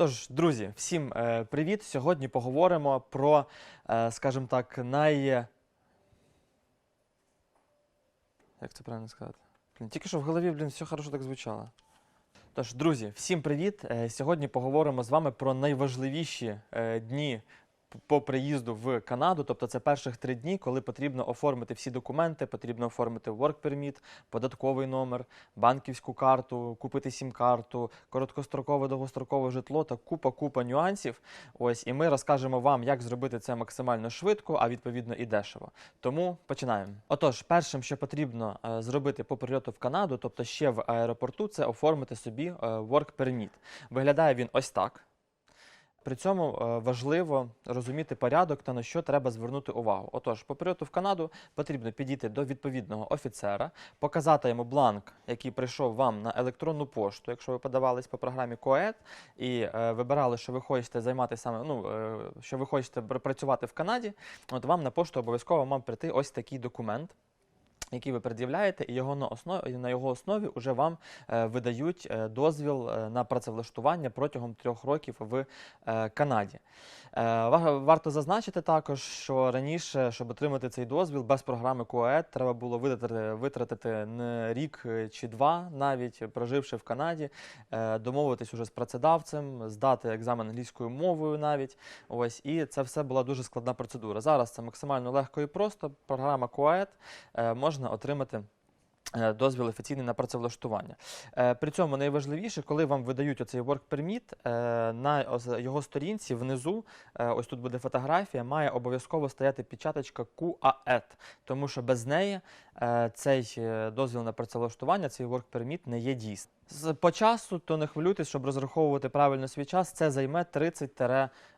Тож, друзі, всім е, привіт! Сьогодні поговоримо про, е, скажімо так, най. Як це правильно сказати? Блін, тільки що в голові, блін, все хорошо так звучало. Тож, друзі, всім привіт! Е, Сьогодні поговоримо з вами про найважливіші дні по приїзду в Канаду. Тобто це перших три дні, коли потрібно оформити всі документи, потрібно оформити work permit, податковий номер, банківську карту, купити сім-карту, короткострокове, довгострокове житло та купа-купа нюансів. Ось і ми розкажемо вам, як зробити це максимально швидко, а відповідно і дешево. Тому починаємо. Отож, першим, що потрібно е, зробити по прильоту в Канаду, тобто ще в аеропорту, це оформити собі е, work permit. Виглядає він ось так. При цьому е, важливо розуміти порядок та на що треба звернути увагу. Отож, по прильоту в Канаду потрібно підійти до відповідного офіцера, показати йому бланк, який прийшов вам на електронну пошту, якщо ви подавались по програмі КОЕД, і е, вибирали, що ви хочете займатися саме, ну е, що ви хочете пр- працювати в Канаді. От вам на пошту обов'язково мав прийти ось такий документ. Який ви пред'являєте, і його на основі на його основі вже вам е, видають е, дозвіл е, на працевлаштування протягом трьох років в Канаді. Варто зазначити також, що раніше, щоб отримати цей дозвіл без програми КОЕД, треба було витратити, не рік чи два, навіть проживши в Канаді, домовитись уже з працедавцем, здати екзамен англійською мовою навіть. Ось і це все була дуже складна процедура. Зараз це максимально легко і просто. Програма КОЕД е, можна отримати. е, Дозвіл офіційний на працевлаштування. Е, При цьому найважливіше, коли вам видають оцей work permit, е, на його сторінці внизу, ось тут буде фотографія, має обов'язково стояти печаточка QAET, тому що без неї цей дозвіл на працевлаштування, цей work permit не є дійсним. По часу, то не хвилюйтесь, щоб розраховувати правильно свій час, це займе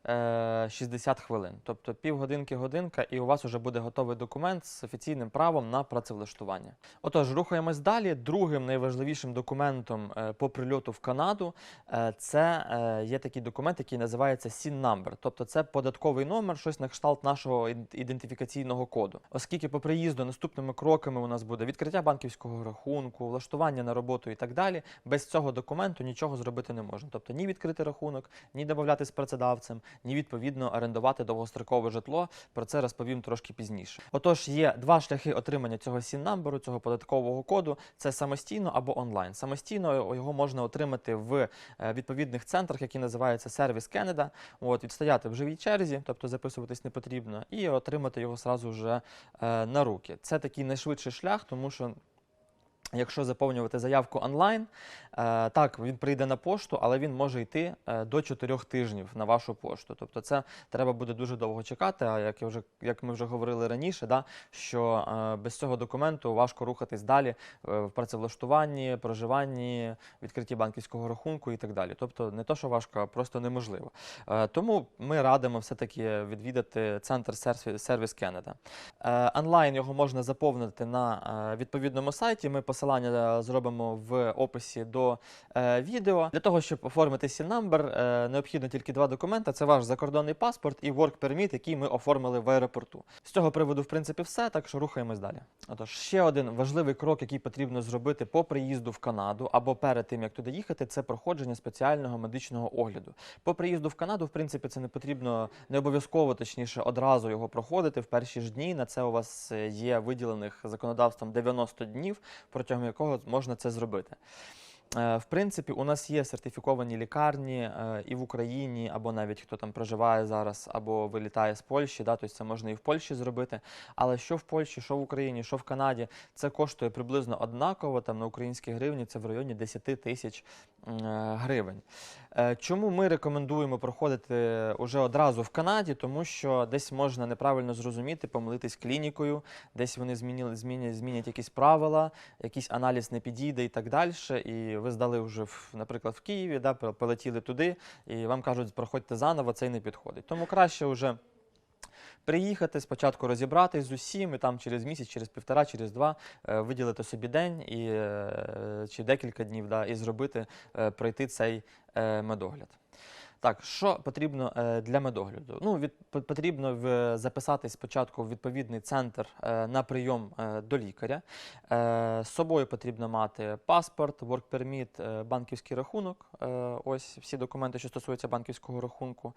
30-60 хвилин. Тобто півгодинки, годинка, і у вас вже буде готовий документ з офіційним правом на працевлаштування. Отож, рухаємось далі. Другим найважливішим документом е, по прильоту в Канаду е, це е, є такий документ, який називається SIN number. Тобто це податковий номер, щось на кшталт нашого ідентифікаційного коду. Оскільки по приїзду наступними кроками у нас буде відкриття банківського рахунку, влаштування на роботу і так далі. Без цього документу нічого зробити не можна. Тобто ні відкрити рахунок, ні домовляти з працедавцем, ні відповідно орендувати довгострокове житло. Про це розповім трошки пізніше. Отож, є два шляхи отримання цього сін-намберу, цього податкового коду. Це самостійно або онлайн. Самостійно його можна отримати в е, відповідних центрах, які називаються Сервіс Кенеда. От відстояти в живій черзі, тобто записуватись не потрібно, і отримати його зразу вже е, на руки. Це такий найшвидший шлях, тому що. Якщо заповнювати заявку онлайн, е, так він прийде на пошту, але він може йти е, до 4 тижнів на вашу пошту. Тобто, це треба буде дуже довго чекати. А як я вже як ми вже говорили раніше, да, що е, без цього документу важко рухатись далі в працевлаштуванні, проживанні, відкритті банківського рахунку і так далі. Тобто, не то, що важко, а просто неможливо. Тому ми радимо все-таки відвідати центр сервіс. Е, Онлайн його можна заповнити на відповідному сайті. Ми посилання е, зробимо в описі до е, відео. Для того, щоб оформити number, е, необхідно тільки два документи: це ваш закордонний паспорт і work permit, який ми оформили в аеропорту. З цього приводу, в принципі, все. Так що рухаємось далі. Отож, ще один важливий крок, який потрібно зробити по приїзду в Канаду або перед тим, як туди їхати, це проходження спеціального медичного огляду. По приїзду в Канаду, в принципі, це не потрібно не обов'язково, точніше, одразу його проходити в перші ж дні. На це у вас е, є виділених законодавством 90 днів, протягом якого можна це зробити. Е, В принципі, у нас є сертифіковані лікарні е, і в Україні, або навіть хто там проживає зараз, або вилітає з Польщі, да, тобто це можна і в Польщі зробити. Але що в Польщі, що в Україні, що в Канаді, це коштує приблизно однаково. Там на українські гривні це в районі 10 тисяч е, гривень. Е, Чому ми рекомендуємо проходити уже одразу в Канаді? Тому що десь можна неправильно зрозуміти, помилитись клінікою, десь вони змінили, змінять, змінять якісь правила, якийсь аналіз не підійде і так далі. І ви здали вже, наприклад, в Києві, да, пол- полетіли туди, і вам кажуть, проходьте заново, це й не підходить. Тому краще вже. Приїхати, спочатку розібратись з усім, і там через місяць, через півтора, через два е, виділити собі день і, е, чи декілька днів, да, і зробити, е, пройти цей медогляд. Так, що потрібно е, для медогляду? Ну, від, по- потрібно записатись спочатку в відповідний центр е, на прийом е, до лікаря. З собою потрібно мати паспорт, е, банківський рахунок. Ось всі документи, що стосуються банківського рахунку.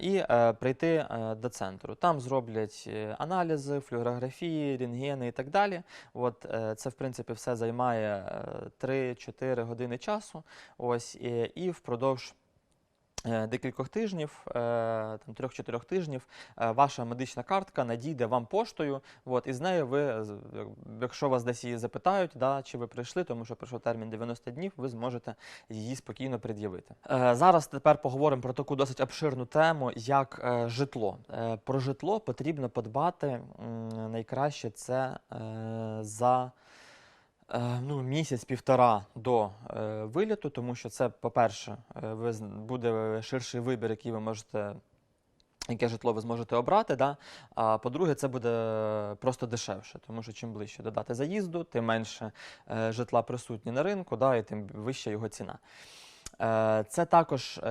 І прийти до центру. Там зроблять аналізи, флюорографії, рентгени і так далі. От це, в принципі, все займає е, 3-4 години часу. Ось і, і впродовж. Е, Декількох тижнів, е, там трьох-чотирьох тижнів, е, ваша медична картка надійде вам поштою. От, і з нею ви, якщо вас десь її запитають, да, чи ви прийшли, тому що пройшов термін 90 днів, ви зможете її спокійно пред'явити. Зараз тепер поговоримо про таку досить обширну тему, як житло. Про житло потрібно подбати найкраще це за ну, місяць-півтора до е, виліту, тому що це, по-перше, е, ви буде ширший вибір, який ви можете. Яке житло ви зможете обрати, да? а по-друге, це буде просто дешевше, тому що чим ближче додати заїзду, тим менше е, житла присутні на ринку, да, і тим вища його ціна. Е, Це також е,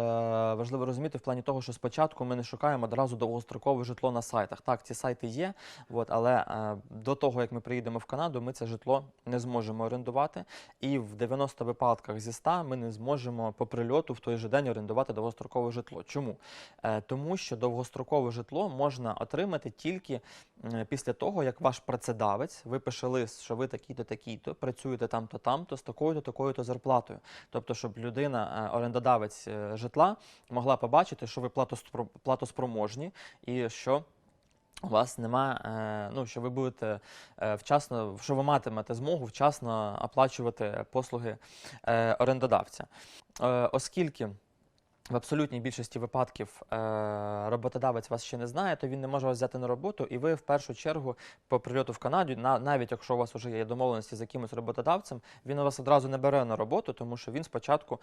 важливо розуміти в плані того, що спочатку ми не шукаємо одразу довгострокове житло на сайтах. Так, ці сайти є, але е, до того, як ми приїдемо в Канаду, ми це житло не зможемо орендувати. І в 90 випадках зі 100 ми не зможемо по прильоту в той же день орендувати довгострокове житло. Чому? Тому що довгострокове житло можна отримати тільки після того, як ваш працедавець випише лист, що ви такий-то, такий-то, працюєте там-то, там-то, з такою-то, такою-то зарплатою. Тобто, щоб людина, орендодавець е, житла, могла побачити, що ви платоспро- платоспроможні і що. У вас нема, е, ну що ви будете е, вчасно, що ви матимете змогу вчасно оплачувати послуги е, орендодавця. Е, Оскільки в абсолютній більшості випадків е, роботодавець вас ще не знає, то він не може вас взяти на роботу, і ви в першу чергу по прильоту в Канаді, на, навіть якщо у вас вже є домовленості з якимось роботодавцем, він вас одразу не бере на роботу, тому що він спочатку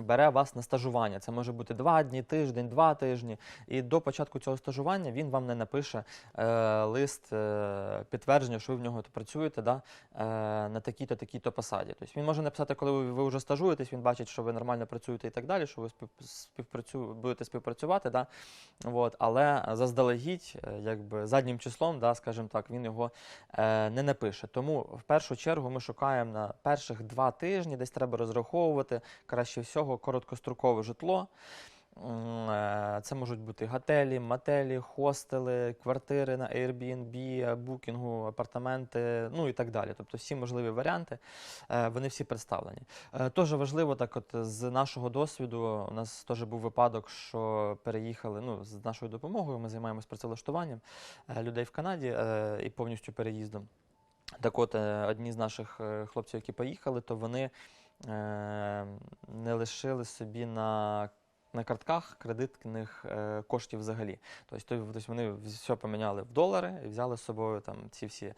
бере вас на стажування. Це може бути два дні, тиждень, два тижні. І до початку цього стажування він вам не напише е, лист е, підтвердження, що ви в нього працюєте да, на такій-то, такій-то посаді. Тобто він може написати, коли ви, вже стажуєтесь, він бачить, що ви нормально працюєте і так далі, що ви співпрацю, будете співпрацювати. Да, от, але заздалегідь, е, якби заднім числом, да, скажімо так, він його е, не напише. Тому в першу чергу ми шукаємо на перших два тижні, десь треба розраховувати краще всього короткострокове житло. Е, Це можуть бути готелі, мотелі, хостели, квартири на Airbnb, букінгу, апартаменти, ну і так далі. Тобто всі можливі варіанти, е, вони всі представлені. Е, Теж важливо, так от з нашого досвіду, у нас теж був випадок, що переїхали ну, з нашою допомогою. Ми займаємось працевлаштуванням людей в Канаді і повністю переїздом. Так от, одні з наших хлопців, які поїхали, то вони не лишили собі на, на картках кредитних е, коштів взагалі. Тобто, то- тобто вони все поміняли в долари і взяли з собою там ці всі,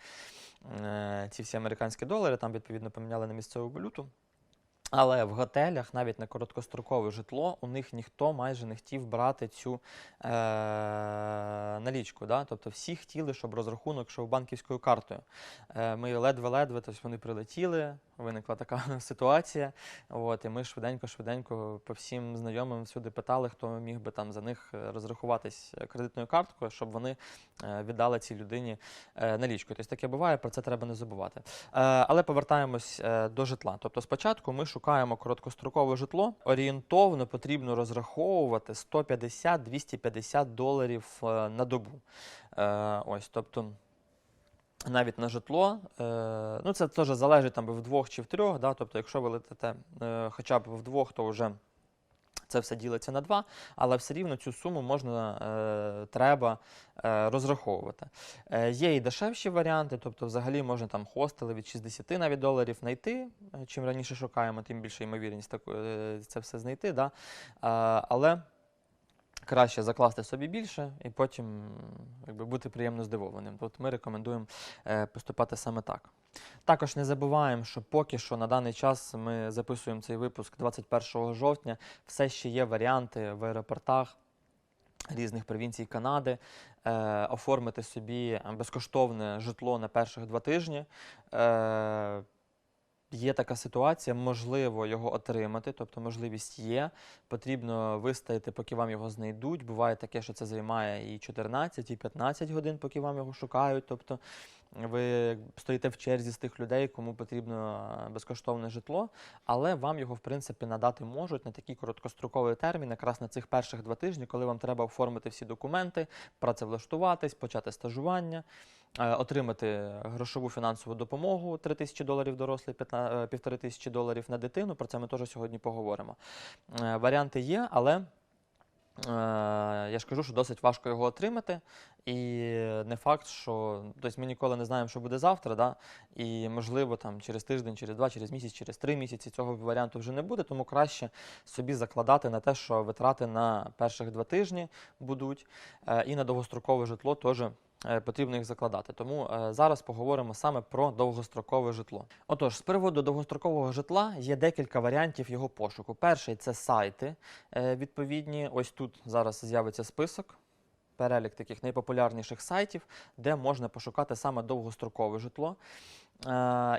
е, ці всі американські долари, там відповідно поміняли на місцеву валюту. Але в готелях, навіть на короткострокове житло, у них ніхто майже не хотів брати цю е, налічку. Да? Тобто всі хотіли, щоб розрахунок йшов банківською картою. Е, ми ледве-ледве, тобто вони прилетіли, виникла така ситуація. От, і ми швиденько-швиденько по всім знайомим всюди питали, хто міг би там за них е, розрахуватись е, кредитною карткою, щоб вони е, віддали цій людині налічку. Тобто таке буває, про це треба не забувати. Але повертаємось до житла. Тобто, спочатку ми шукаємо короткострокове житло. Орієнтовно потрібно розраховувати 150-250 доларів на добу. Ось, тобто. Навіть на житло, е, ну це теж залежить там вдвох чи в трьох. Да? Тобто, якщо ви летите е, хоча б вдвох, то вже це все ділиться на два, але все рівно цю суму можна, е, треба розраховувати. Є і дешевші варіанти, тобто взагалі можна там хостели від 60 навіть доларів знайти. Чим раніше шукаємо, тим більше ймовірність це все знайти. Да? Але краще закласти собі більше і потім якби, бути приємно здивованим. От ми рекомендуємо е, поступати саме так. Також не забуваємо, що поки що на даний час ми записуємо цей випуск 21 жовтня. Все ще є варіанти в аеропортах різних провінцій Канади е, оформити собі безкоштовне житло на перших два тижні. Е, Є така ситуація, можливо його отримати, тобто можливість є. Потрібно вистояти, поки вам його знайдуть. Буває таке, що це займає і 14, і 15 годин, поки вам його шукають. Тобто ви стоїте в черзі з тих людей, кому потрібно е, безкоштовне житло, але вам його в принципі надати можуть на такий короткостроковий термін, якраз на цих перших два тижні, коли вам треба оформити всі документи, працевлаштуватись, почати стажування. Е, Отримати грошову фінансову допомогу 3 тисячі доларів дорослий, 15 півтори тисячі доларів на дитину. Про це ми теж сьогодні поговоримо. Е, Варіанти є, але Е, я ж кажу, що досить важко його отримати, і не факт, що тобто ми ніколи не знаємо, що буде завтра, да? і можливо там через тиждень, через два, через місяць, через три місяці цього варіанту вже не буде, тому краще собі закладати на те, що витрати на перших два тижні будуть, е, і на довгострокове житло теж. Е, Потрібно їх закладати. Тому е, зараз поговоримо саме про довгострокове житло. Отож, з приводу довгострокового житла є декілька варіантів його пошуку. Перший це сайти е, відповідні. Ось тут зараз з'явиться список, перелік таких найпопулярніших сайтів, де можна пошукати саме довгострокове житло.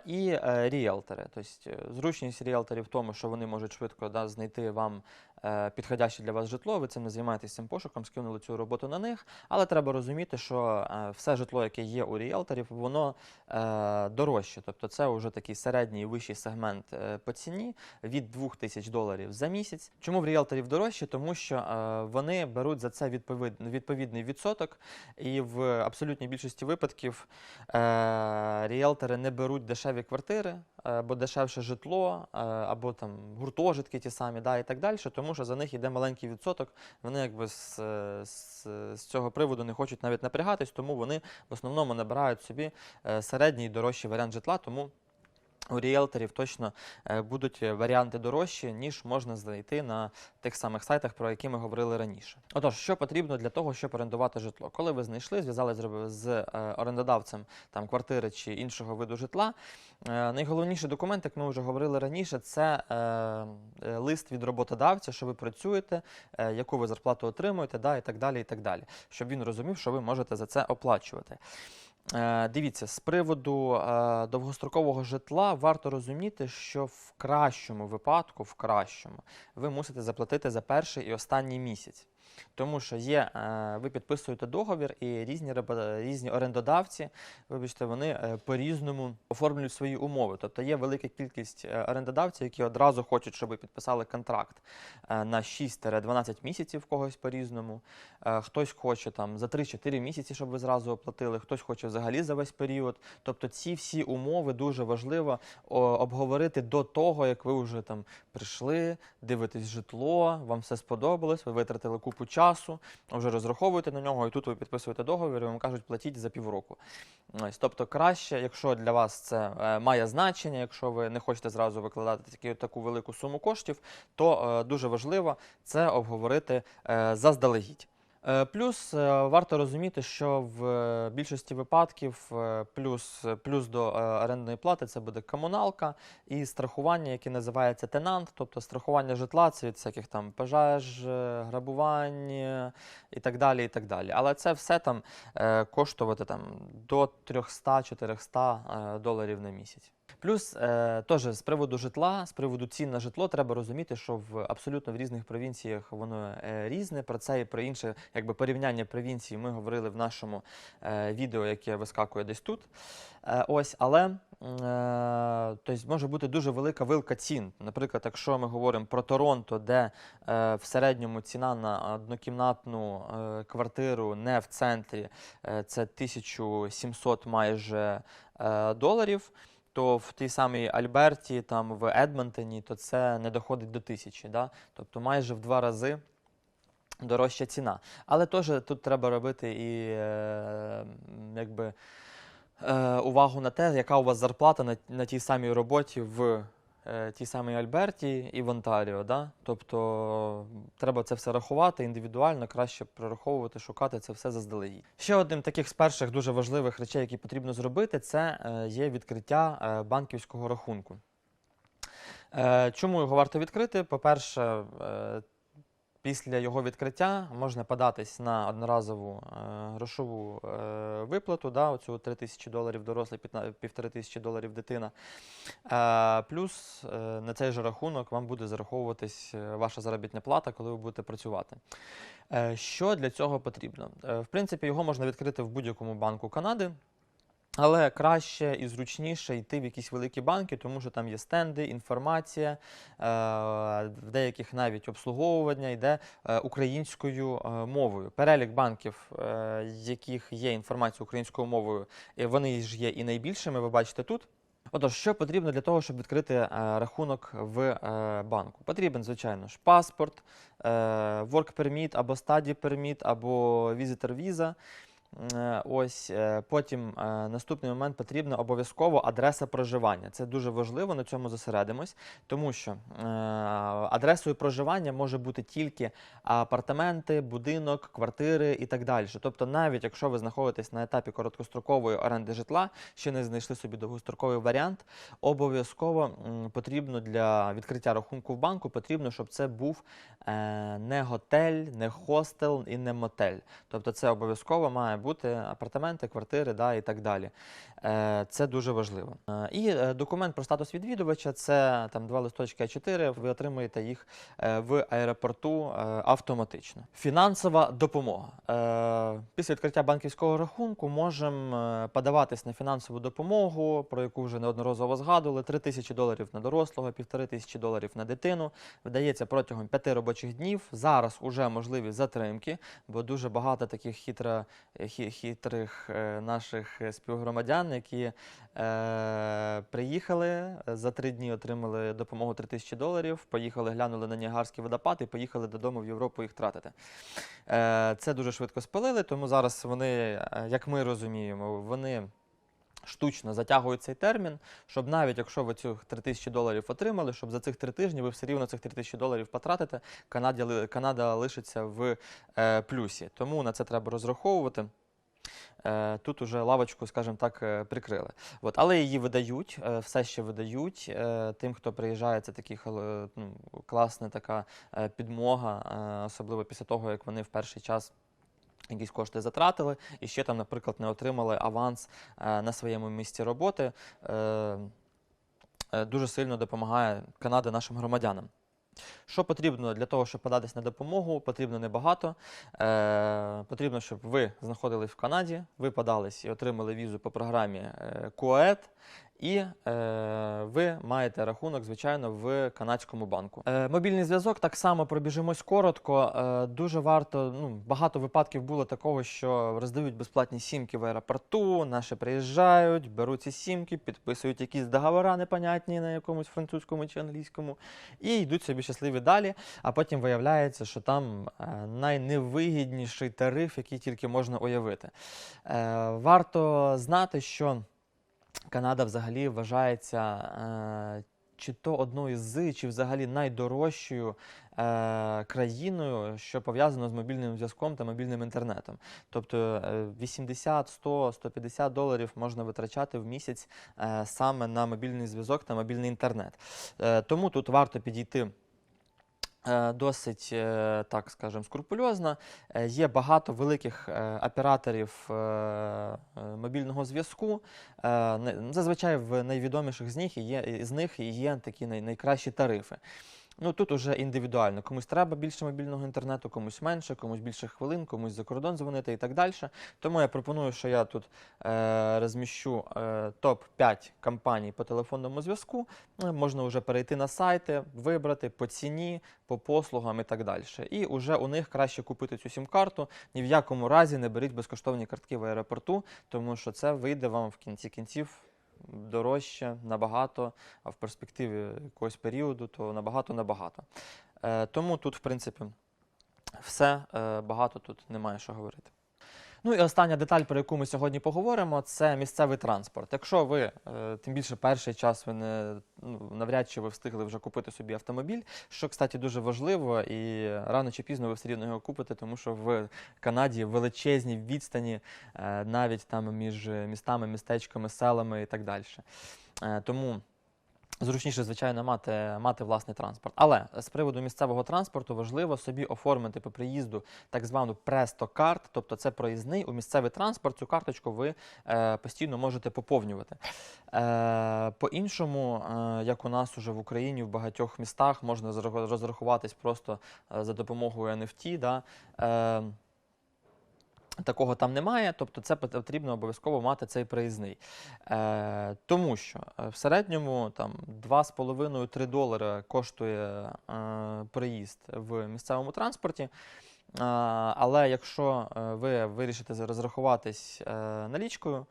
І ріелтори. Тобто зручність ріелторів в тому, що вони можуть швидко да, знайти вам підходяще для вас житло. Ви цим не займаєтесь цим пошуком, скинули цю роботу на них. Але треба розуміти, що е, все житло, яке є у ріелторів, воно е, дорожче. Тобто це вже такий середній і вищий сегмент е, по ціні від 2000 доларів за місяць. Чому в ріелторів дорожче? Тому що е, вони беруть за це відповідний відсоток, і в абсолютній більшості випадків е, ріелтори не беруть дешеві квартири, е, або дешевше житло, е, або там гуртожитки ті самі, да, і так далі, тому що за них йде маленький відсоток. Вони якби з, з, з цього приводу не хочуть навіть напрягатись, тому вони в основному набирають собі е, середній і дорожчий варіант житла, тому у ріелторів точно е, будуть е, варіанти дорожчі, ніж можна знайти на тих самих сайтах, про які ми говорили раніше. Отож, що потрібно для того, щоб орендувати житло? Коли ви знайшли, зв'язали з, е, орендодавцем там квартири чи іншого виду житла, найголовніший документ, як ми вже говорили раніше, це лист від роботодавця, що ви працюєте, яку ви зарплату отримуєте, да, і так далі, і так далі, щоб він розумів, що ви можете за це оплачувати. Е, Дивіться, з приводу е, довгострокового житла варто розуміти, що в кращому випадку, в кращому, ви мусите заплатити за перший і останній місяць. Тому що є, е, ви підписуєте договір, і різні, різні орендодавці, вибачте, вони е, по-різному оформлюють свої умови. Тобто є велика кількість е, орендодавців, які одразу хочуть, щоб ви підписали контракт на 6-12 місяців когось по-різному. Хтось хоче там за 3-4 місяці, щоб ви зразу оплатили, хтось хоче взагалі за весь період. Тобто ці всі умови дуже важливо обговорити до того, як ви вже там прийшли, дивитесь житло, вам все сподобалось, ви витратили купу часу, вже розраховуєте на нього, і тут ви підписуєте договір, і вам кажуть, платіть за півроку. Ось, тобто краще, якщо для вас це е, має значення, якщо ви не хочете зразу викладати такі, таку велику суму коштів, то е, дуже важливо це обговорити е, заздалегідь. Е, Плюс е, варто розуміти, що в е, більшості випадків плюс, плюс до орендної плати це буде комуналка і страхування, яке називається тенант, тобто страхування житла це від всяких там пожеж, грабувань і так далі. і так далі. Але це все там коштувати там, до 300-400 е, доларів на місяць. Плюс е, теж з приводу житла, з приводу цін на житло, треба розуміти, що в абсолютно в різних провінціях воно е, різне. Про це і про інше, якби порівняння провінцій ми говорили в нашому е, відео, яке вискакує десь тут. Ось, але е, тобто може бути дуже велика вилка цін. Наприклад, якщо ми говоримо про Торонто, де е, в середньому ціна на однокімнатну е, квартиру не в центрі, е, це 1700 майже е, доларів то в тій самій Альберті, там в Едмонтоні, то це не доходить до тисячі, да? тобто майже в два рази дорожча ціна. Але теж тут треба робити і е, якби, е, увагу на те, яка у вас зарплата на, на тій самій роботі в тій самій Альберті і в Онтаріо. Да? Тобто треба це все рахувати індивідуально, краще прораховувати, шукати це все заздалегідь. Ще одним таких з перших дуже важливих речей, які потрібно зробити, це е, є відкриття е, банківського рахунку. Е, Чому його варто відкрити? По-перше, е, Після його відкриття можна податись на одноразову е, грошову е, виплату, да, оцю 3 тисячі доларів дорослий, 1,5 тисячі доларів дитина. Е, плюс на цей же рахунок вам буде зараховуватись ваша заробітна плата, коли ви будете працювати. Що для цього потрібно? В принципі, його можна відкрити в будь-якому банку Канади. Але краще і зручніше йти в якісь великі банки, тому що там є стенди, інформація, е, в деяких навіть обслуговування йде е, українською е, мовою. Перелік банків, яких є інформація українською мовою, вони ж є і найбільшими, ви бачите тут. Отож, що потрібно для того, щоб відкрити рахунок в банку? Потрібен, звичайно ж, паспорт, work permit або study permit, або visitor visa. Е, Ось е, потім е, наступний момент потрібна обов'язково адреса проживання. Це дуже важливо, на цьому зосередимось, тому що адресою проживання може бути тільки апартаменти, будинок, квартири і так далі. Тобто, навіть якщо ви знаходитесь на етапі короткострокової оренди житла, ще не знайшли собі довгостроковий варіант, обов'язково потрібно для відкриття рахунку в банку, потрібно, щоб це був не готель, не хостел і не мотель. Тобто це обов'язково має бути апартаменти, квартири да, і так далі. Е, Це дуже важливо. Е, І е, документ про статус відвідувача це там два листочки А4. Ви отримуєте їх в аеропорту автоматично. Фінансова допомога. Після відкриття банківського рахунку можемо подаватись на фінансову допомогу, про яку вже неодноразово згадували. 3 тисячі доларів на дорослого, півтори тисячі доларів на дитину. Видається протягом п'яти робочих днів. Зараз уже можливі затримки, бо дуже багато таких хитро, хитрих е, наших е, співгромадян, які е, приїхали за три дні, отримали допомогу 3 тисячі доларів, поїхали, глянули на Ніагарський водопад і поїхали додому в Європу їх тратити. Це дуже швидко спалили, тому зараз вони, як ми розуміємо, вони. Штучно затягують цей термін, щоб навіть якщо ви цих 3 тисячі доларів отримали, щоб за цих три тижні ви все рівно цих 3 тисячі доларів потратите, Канаді, Канада лишиться в е, плюсі. Тому на це треба розраховувати. Е, Тут уже лавочку, скажімо так, е, прикрили. От, але її видають, е, все ще видають. Тим, хто приїжджає, це такі ну, класна така підмога, особливо після того, як вони в перший час. Якісь кошти затратили і ще там, наприклад, не отримали аванс е, на своєму місці роботи. Е, е, дуже сильно допомагає Канада нашим громадянам. Що потрібно для того, щоб податись на допомогу? Потрібно небагато. Е, потрібно, щоб ви знаходились в Канаді, ви подались і отримали візу по програмі КУАЕТ, і е, ви маєте рахунок, звичайно, в канадському банку. Е, мобільний зв'язок так само пробіжимось коротко. Е, дуже варто. Ну, багато випадків було такого, що роздають безплатні сімки в аеропорту, наші приїжджають, беруть ці сімки, підписують якісь договори непонятні на якомусь французькому чи англійському, і йдуть собі щасливі далі. А потім виявляється, що там е, найневигідніший тариф, який тільки можна уявити. Е, варто знати, що Канада взагалі вважається е, чи то одною з, чи взагалі найдорожчою е, країною, що пов'язано з мобільним зв'язком та мобільним інтернетом. Тобто е, 80, 100, 150 доларів можна витрачати в місяць е, саме на мобільний зв'язок та мобільний інтернет. Е, тому тут варто підійти. Е, Досить, е, так скажемо, скрупульозно. Е, Є багато великих операторів мобільного зв'язку. Зазвичай в найвідоміших з них є, з них є такі найкращі тарифи. Ну тут уже індивідуально. Комусь треба більше мобільного інтернету, комусь менше, комусь більше хвилин, комусь за кордон дзвонити і так далі. Тому я пропоную, що я тут е, розміщу е, топ-5 компаній по телефонному зв'язку. Е, Можна вже перейти на сайти, вибрати по ціні, по послугам і так далі. І вже у них краще купити цю сім-карту. Ні в якому разі не беріть безкоштовні картки в аеропорту, тому що це вийде вам в кінці кінців дорожче набагато, а в перспективі якогось періоду, то набагато набагато. Е, тому тут, в принципі, все е, багато тут немає що говорити. Ну і остання деталь, про яку ми сьогодні поговоримо, це місцевий транспорт. Якщо ви, е, тим більше перший час, ви не ну, навряд чи ви встигли вже купити собі автомобіль, що, кстати, дуже важливо, і рано чи пізно ви все рівно його купите, тому що в Канаді величезні відстані е, навіть там між містами, містечками, селами і так далі. Е, Тому Зручніше, звичайно, мати, мати власний транспорт. Але з приводу місцевого транспорту важливо собі оформити по приїзду так звану престо-карт, тобто це проїзний у місцевий транспорт. Цю карточку ви е, постійно можете поповнювати. Е, по-іншому, е, як у нас уже в Україні, в багатьох містах можна зрах- розрахуватись просто е, за допомогою NFT. Да? Е, Такого там немає, тобто це потрібно обов'язково мати цей проїзний. Е, тому що е, в середньому там 2,5-3 долари коштує е, проїзд в місцевому транспорті. Е, але якщо е, ви вирішите розрахуватись е, налічкою,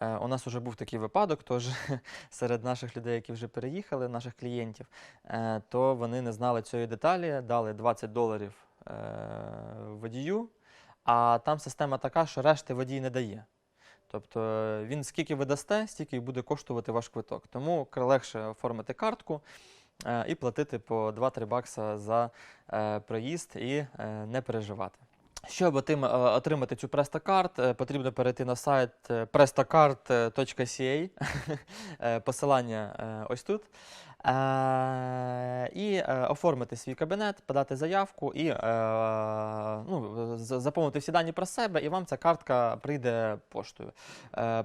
е, у нас вже був такий випадок, тож серед наших людей, які вже переїхали, наших клієнтів, е, то вони не знали цієї деталі, дали 20 доларів е, водію. А там система така, що решти водій не дає. Тобто е, він скільки ви дасте, стільки і буде коштувати ваш квиток. Тому легше оформити картку е, і платити по 2-3 бакса за е, проїзд і не переживати. Щоб отримати цю престокарт, потрібно перейти на сайт prestocard.ca. Посилання ось тут. Е, І е, оформити свій кабінет, подати заявку і е, ну, заповнити всі дані про себе, і вам ця картка прийде поштою.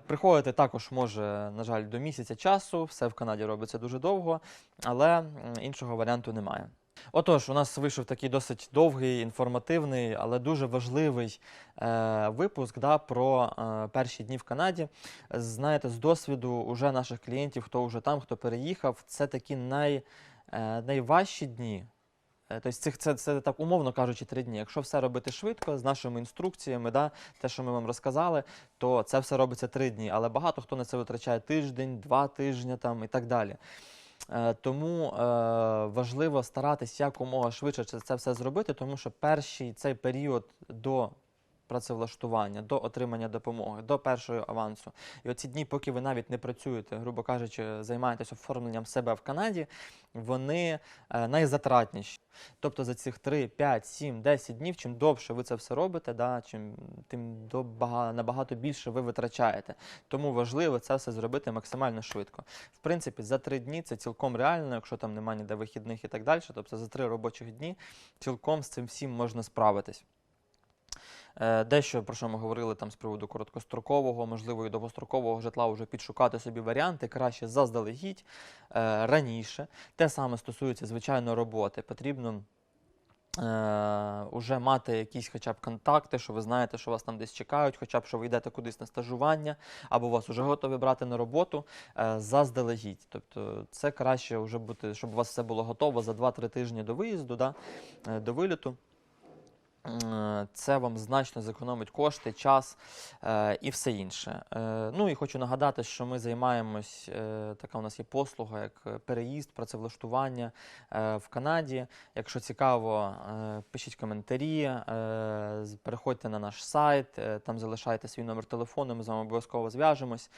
Приходити також може, на жаль, до місяця часу. Все в Канаді робиться дуже довго, але іншого варіанту немає. Отож, у нас вийшов такий досить довгий, інформативний, але дуже важливий е, випуск да, про е, перші дні в Канаді. Знаєте, з досвіду уже наших клієнтів, хто вже там, хто переїхав, це такі най, е, найважчі дні. Е, Тобто цих, це, це так умовно кажучи, три дні. Якщо все робити швидко, з нашими інструкціями, да, те, що ми вам розказали, то це все робиться три дні. Але багато хто на це витрачає тиждень, два тижні там, і так далі. Е, Тому е, важливо старатися якомога швидше це, це все зробити, тому що перший цей період до працевлаштування, до отримання допомоги, до першого авансу. І оці дні, поки ви навіть не працюєте, грубо кажучи, займаєтесь оформленням себе в Канаді, вони е, найзатратніші. Тобто за цих 3, 5, 7, 10 днів, чим довше ви це все робите, да, чим тим до бага- набагато більше ви витрачаєте. Тому важливо це все зробити максимально швидко. В принципі, за 3 дні це цілком реально, якщо там немає ніде вихідних і так далі. Тобто за 3 робочих дні цілком з цим всім можна справитись. Е, Дещо про що ми говорили там з приводу короткострокового, можливо, і довгострокового житла, вже підшукати собі варіанти краще заздалегідь е, раніше. Те саме стосується звичайно роботи. Потрібно е, уже мати якісь хоча б контакти, що ви знаєте, що вас там десь чекають, хоча б що ви йдете кудись на стажування, або вас вже готові брати на роботу заздалегідь. Тобто це краще вже бути, щоб у вас все було готово за 2-3 тижні до виїзду, да, до виліту. М, Це вам значно зекономить кошти, час е, і все інше. Е, ну і хочу нагадати, що ми займаємось, е, така у нас є послуга, як е, переїзд, працевлаштування е, в Канаді. Якщо цікаво, е, пишіть коментарі, е, переходьте на наш сайт, е, там залишайте свій номер телефону, ми з вами обов'язково зв'яжемось.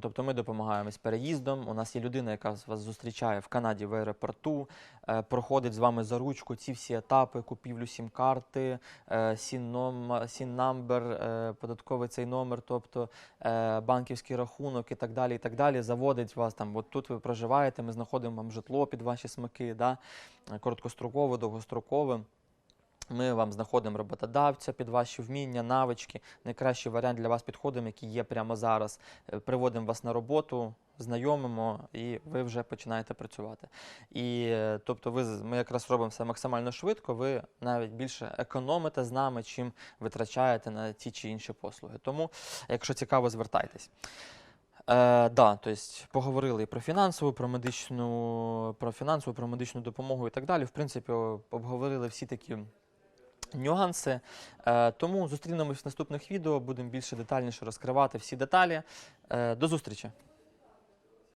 Тобто ми допомагаємо з переїздом. У нас є людина, яка вас зустрічає в Канаді в аеропорту, е, проходить з вами за ручку ці всі етапи, купівлю сім-карти, е, сін-намбер, е, податковий цей номер, тобто банківський рахунок і так далі. і так далі, Заводить вас там, от тут ви проживаєте, ми знаходимо вам житло під ваші смаки, да? короткострокове, довгострокове. Ми вам знаходимо роботодавця під ваші вміння, навички. Найкращий варіант для вас підходимо, який є прямо зараз. Е, Приводимо вас на роботу, знайомимо, і ви вже починаєте працювати. І е, тобто, ви ми якраз робимо все максимально швидко. Ви навіть більше економите з нами, чим витрачаєте на ті чи інші послуги. Тому, якщо цікаво, звертайтесь. Е, да, тобто поговорили і про фінансову, про медичну, про фінансову, про медичну допомогу і так далі. В принципі, обговорили всі такі нюанси. Е, тому зустрінемось в наступних відео, будемо більше детальніше розкривати всі деталі. Е, до зустрічі!